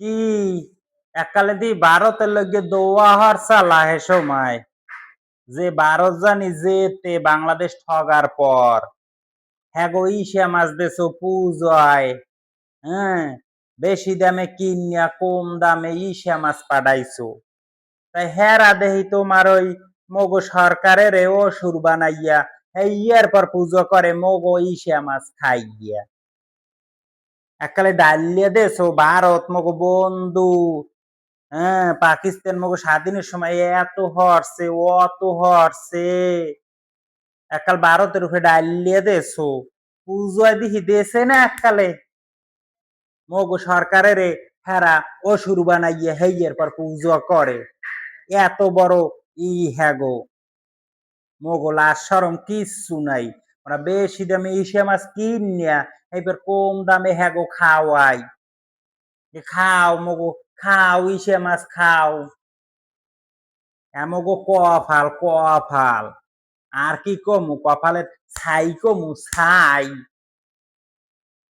কি? একালে দি ভারতের লগে দোয়া হর চালা হে সময়। যে ভারত জানি যেতে বাংলাদেশ ঠগার পর। হ্যাঁ গো, ইসে মাছ দেছো পুজোয়। হ্যাঁ বেশি দামে কিনিয়া কম দামে ইসে মাছ পাঠাইছো। তাই হেরা দেহি তোমার ওই মগো সরকারের ও সুর বানাইয়া, এই ইয়ার পর পুজো করে মগো ইসে মাছ খাই একালে ডালিয়া দেছো ভারত মগো বন্ধু। হ্যাঁ পাকিস্তান মগো স্বাধীনের সময় এত হরছে, অত হরছে। একাল ভারতের উপরে ডালিয়া দেছো পুজোয় দিহি দেছে না এককালে? মগো সরকারের হেরা অসুর বানাইয়া হেইয়ের পর পুজো করে। এত বড় ই হ্যাগো মোগল আর কিচ্ছু নাই। ওরা বেশি দামে ইসে মাছ কিনিয়া এবার কম দামে হ্যাগো খাওয়াই। খাও মগো, খাও ইসে মাছ খাও। এমগো কফাল কফাল। আর কি কমু? কপালে ছাই কমু? ছাই।